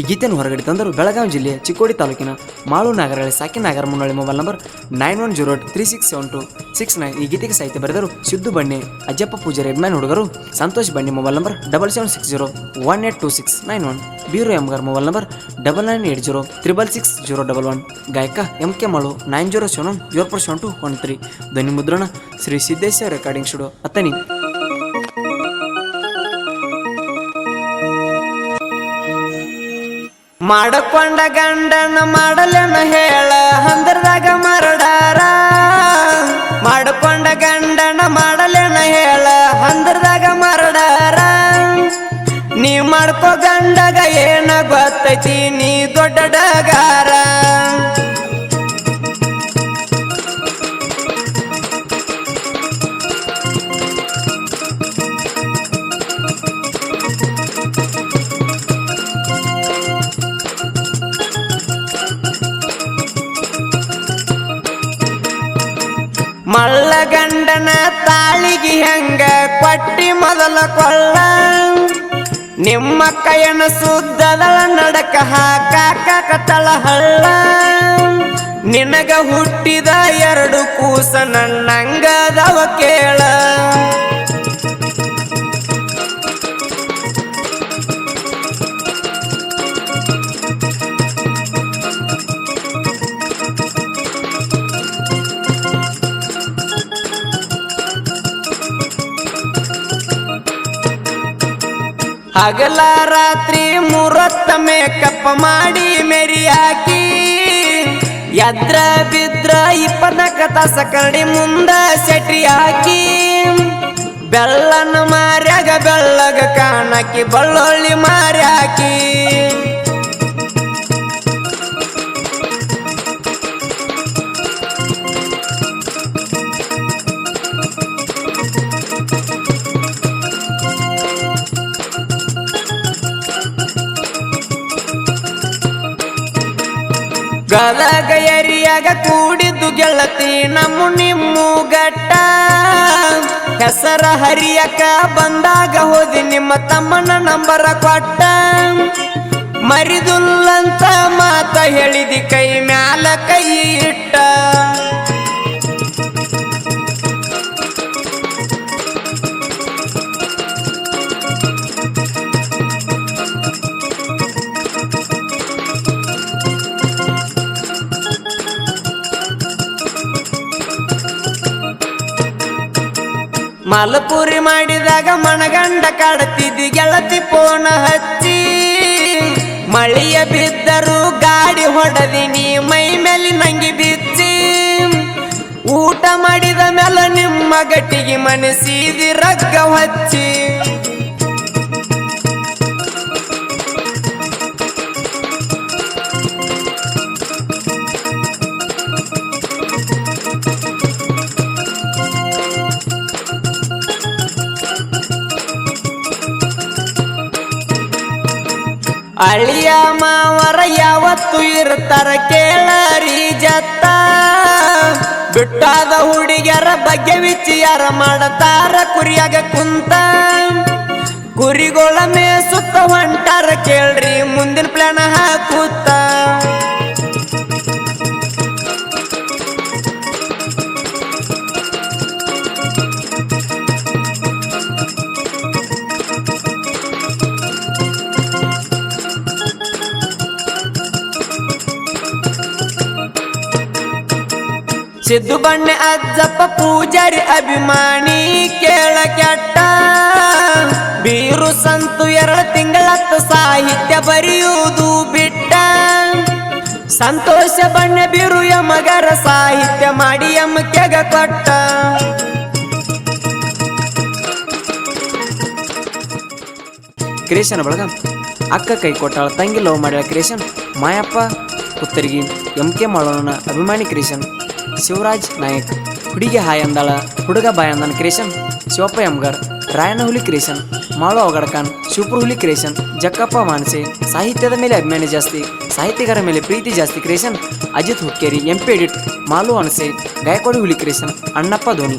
ಈ ಗೀತೆಯನ್ನು ಹೊರಗಡೆ ತಂದರು ಬೆಳಗಾವಿ ಜಿಲ್ಲೆಯ ಚಿಕ್ಕೋಡಿ ತಾಲೂಕಿನ ಮಾಳು ನಾಗರಹಳ್ಳಿ ಸಾಕಿ ನಾಗರ ಮುನ್ನಳ್ಳಿ mobile number nine one zero three six seven two six nine. ಈ ಗೀತೆಗೆ ಸಾಹಿತ್ಯ ಬರೆದರು ಸಿದ್ದು ಬಣ್ಣೆ ಅಜ್ಜಪ್ಪ ಪೂಜಾರಿ ಅಭಿಮಾನಿ ಹುಡುಗರು. Santosh Banne mobile number double seven six zero one eight two six nine one. Beeru ಎಂಗಾರ್ mobile number double nine eight zero triple six zero double one. ಗಾಯಕ M K Malu nine zero seven one zero four seven two one three. ಧ್ವನಿ ಮುದ್ರಣ Shri Siddeshwara recording studio ಅತ್ತನಿ ಮಾಡಕೊಂಡ ಗಂಡನ ಮಾಡಲೇನ ಹೇಳ, ಹಂದರದಾಗ ಮರಡಾರ. ಮಾಡಕೊಂಡ ಗಂಡನ ಮಾಡಲೇನ ಹೇಳ, ಹಂದರದಾಗ ಮರಡಾರ. ನೀ ಮಾಡ್ಕೋ ಗಂಡಗ ಏನ ಗೊತ್ತೈತಿ, ನೀ ದೊಡ್ಡ ಮಳ್ಳ ಗಂಡನ ತಾಳಿಗೆ ಹೆಂಗ ಕೊಟ್ಟಿ ಮೊದಲ ಕೊಳ್ಳ ನಿಮ್ಮ ಕೈಯನ ಸುದ್ದದಳ ನಡಕ ಹಾಕಾಕ ಕತ್ತಳ ಹಳ್ಳ ನಿನಗ ಹುಟ್ಟಿದ ಎರಡು ಕೂಸ ನನ್ನಂಗದವ ಕೇಳ. ಹಗಲ ರಾತ್ರಿ ಮುರತ್ತ ಮೇಕಪ್ ಮಾಡಿ ಮೆರಿ ಹಾಕಿ ಎದ್ರ ಬಿದ್ರ ಇಪ್ಪತ್ನಾಲ್ಕ ತಾಸ ಕರಡಿ ಮುಂದ ಸೆಟ್ರಿ ಹಾಕಿ. ಬೆಳ್ಳನ ಮಾರ್ಯಾಗ ಬೆಳ್ಳಗ ಕಾಣಕಿ ಬಳ್ಳೊಳ್ಳಿ ಮಾರಿ ಗದಗ ಎರಿಯಾಗ ಕೂಡಿದ್ದು ಗೆಳತಿ ನಮ್ಮ ನಿಮ್ಮು ಗಟ್ಟ ಹೆಸರ ಹರಿಯಕ ಬಂದಾಗ ಹೋದಿ ನಿಮ್ಮ ತಮ್ಮನ ನಂಬರ ಕೊಟ್ಟ. ಮರಿದುಲ್ಲಂತ ಮಾತ ಹೇಳಿದಿ ಕೈ ಮ್ಯಾಲ ಕೈ ಮಲಪುರಿ ಮಾಡಿದಾಗ ಮಣಗಂಡ ಕಾಡುತ್ತಿದ್ದಿ ಗೆಳತಿ ಪೋನ ಹಚ್ಚಿ. ಮಳೆಯ ಬಿದ್ದರು ಗಾಡಿ ಹೊಡೆದಿನಿ ಮೈ ಮೇಲೆ ನಂಗಿ ಬಿಚ್ಚಿ. ಊಟ ಮಾಡಿದ ಮೇಲೆ ನಿಮ್ಮ ಗಟ್ಟಿಗೆ ಮನಸಿದಿ ರಗ್ಗ ಹಚ್ಚಿ. ಅಳಿಯ ಮಾವರ ಯಾವತ್ತು ಇರ್ತಾರ ಕೇಳರಿ ಜತ್ತ. ಬಿಟ್ಟಾದ ಹುಡುಗಿಯರ ಬಗ್ಗೆ ವಿಚಾರ ಮಾಡತಾರ ಕುರಿಯಾಗ ಕುಂತ. ಕುರಿಗಳ ಮೇಸುತ್ತ ಹೊಂಟಾರ ಕೇಳ್ರಿ, ಮುಂದಿನ ಪ್ಲಾನ್ ಸಿದ್ದು ಬಣ್ಣೆ ಅಜ್ಜಪ್ಪ ಪೂಜಾರಿ ಅಭಿಮಾನಿ ಕೇಳ ಕೆಟ್ಟ. ಬೀರು ಸಂತು ಎರಡು ತಿಂಗಳತ್ತ ಸಾಹಿತ್ಯ ಬರೆಯುವುದು ಬಿಟ್ಟ. ಸಂತೋಷ ಬಣ್ಣೆ ಬೀರು ಯಮಗರ ಸಾಹಿತ್ಯ ಮಾಡಿ ಎಮ್ಮಕೆಗ ಕೊಟ್ಟ. ಕ್ರಿಯೇಷನ್ ಬಳಗ ಅಕ್ಕ ಕೈ ಕೊಟ್ಟಾಳ, ತಂಗಿ ಲವ್ ಮಾಡ್ಯಾಳ ಕ್ರಿಯೇಷನ್ ಮಾಯಪ್ಪ, ಪುತ್ತರಿಗಿ ಎಂ ಕೆ ಮಾಡೋಣ ಅಭಿಮಾನಿ ಕ್ರಿಯೇಷನ್ ಶಿವರಾಜ್ ನಾಯಕ್, ಹುಡುಗಿ ಹಾಯ್ ಅಂದಾಳ, ಹುಡುಗ ಬಾಯ್ ಅಂದನ್ ಕ್ರಿಯೇಷನ್ ಶಿವಪ್ಪ ಎಂಗರ್ ಹುಲಿ ಕ್ರಿಯೇಷನ್ ಮಾಳು ಅಗಡಕಾನ್ ಶುಪ್ರ ಹುಲಿ ಕ್ರಿಯೇಷನ್ ಜಕ್ಕಪ್ಪ ಮಾನಸೆ, ಸಾಹಿತ್ಯದ ಮೇಲೆ ಅಭಿಮಾನಿ ಜಾಸ್ತಿ, ಸಾಹಿತ್ಯಗಾರ ಮೇಲೆ ಪ್ರೀತಿ ಜಾಸ್ತಿ creation Ajit Hukkeri M P edit Malu ಅನಸೆ, ಗಾಯಕವಾಡಿ ಹುಲಿ ಕ್ರಿಯೇಷನ್ ಅಣ್ಣಪ್ಪ ಧೋನಿ.